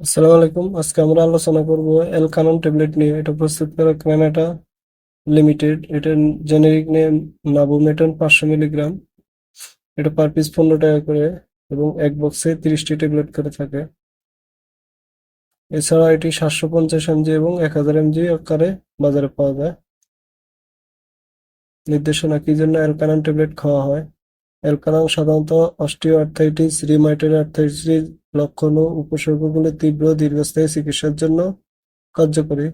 আসসালামু আলাইকুম। আজকে আমরা আলোচনা করব এলকানন ট্যাবলেট নিয়ে। এটা প্রস্তুত করে ক্যানাডা লিমিটেড এটার জেনেরিক নেম নাবোমেটন পাঁচশো মিলিগ্রাম এটা পার পিস পনেরো টাকা করে এবং এক বক্সে তিরিশটি ট্যাবলেট করে থাকে। এছাড়া এটি সাতশো পঞ্চাশ এমজি এবং এক হাজার এমজি আকারে বাজারে পাওয়া যায়। নির্দেশনা, কি জন্য অ্যালকানন ট্যাবলেট খাওয়া হয়? অ্যালকানন সাধারণত অস্টিও আর্থাইটিস রিউমাটয়েড আর্থাইটিস লক্ষণ ও উপসর্গগুলি তীব্র দীর্ঘস্থায়ী চিকিৎসার জন্য কার্যকরী।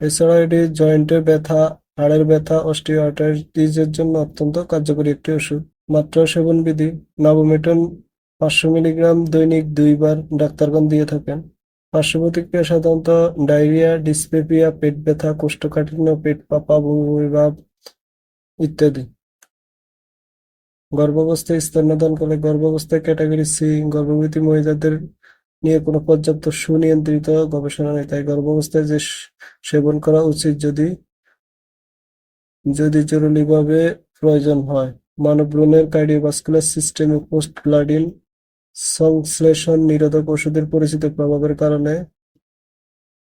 এছাড়া এটি জয়েন্টের ব্যথা, হাড়ের ব্যথা অস্টিও আর্থাইটিসের জন্য অত্যন্ত কার্যকরী একটি ওষুধ। মাত্রা সেবন বিধি, নাভোমেটন পাঁচশো মিলিগ্রাম দৈনিক দুইবার ডাক্তারগণ দিয়ে থাকেন। পার্শ্ব প্রতিক্রিয়া সাধারণত ডায়রিয়া, ডিসপেপিয়া, পেট ব্যথা, কোষ্ঠকাঠিন্য, পেট ফাঁপা বমি ইত্যাদি। গর্ভাবস্থায় স্তন্যদানকালে গর্ভাবস্থায় ক্যাটাগরি সি, গর্ভবতী মহিলাদের নিয়ে কোনো পর্যাপ্ত সুনিয়ন্ত্রিত গবেষণা নেই। তাই গর্ভাবস্থায় যে সেবন করা উচিত যদি যদি জরুরিভাবে প্রয়োজন হয়। মানব ভ্রূণের কার্ডিওভাস্কুলার সিস্টেমে পোস্ট গ্লাডিন সংশ্লেষণ নিরোধক ওষুধের পরিচিত প্রভাবের কারণে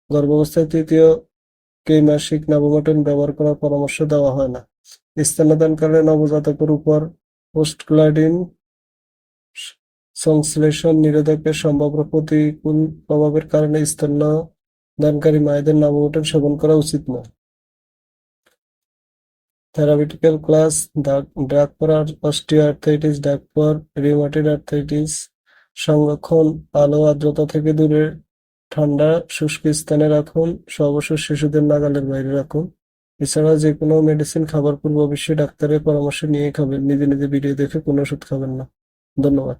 গর্ভাবস্থায় তৃতীয় ত্রৈমাসিক নাভোমেটন ব্যবহার করার পরামর্শ দেওয়া হয় না। স্তন্যদানকালে নবজাতকের উপর পোস্টগ্লাডিন সংশ্লেষণ নিরোধকের সম্ভাব্য প্রতিকূল প্রভাবের কারণে স্তন্যদানকারী মায়েদের নাভোমেটন সেবন করা উচিত নয় therapeutical class drug for osteoarthritis drug for rheumatoid arthritis সংরক্ষণ, আলো, আর্দ্রতা থেকে দূরে, ঠান্ডা, শুষ্ক স্থানে রাখুন, সর্বশেষ শিশুদের নাগালের বাইরে রাখুন। এছাড়া যে কোনো মেডিসিন খাবার পূর্বে অবশ্যই ডাক্তারের পরামর্শ নিয়ে খাবেন। নিজে নিজে ভিডিও দেখে কোনো ওষুধ খাবেন না। ধন্যবাদ।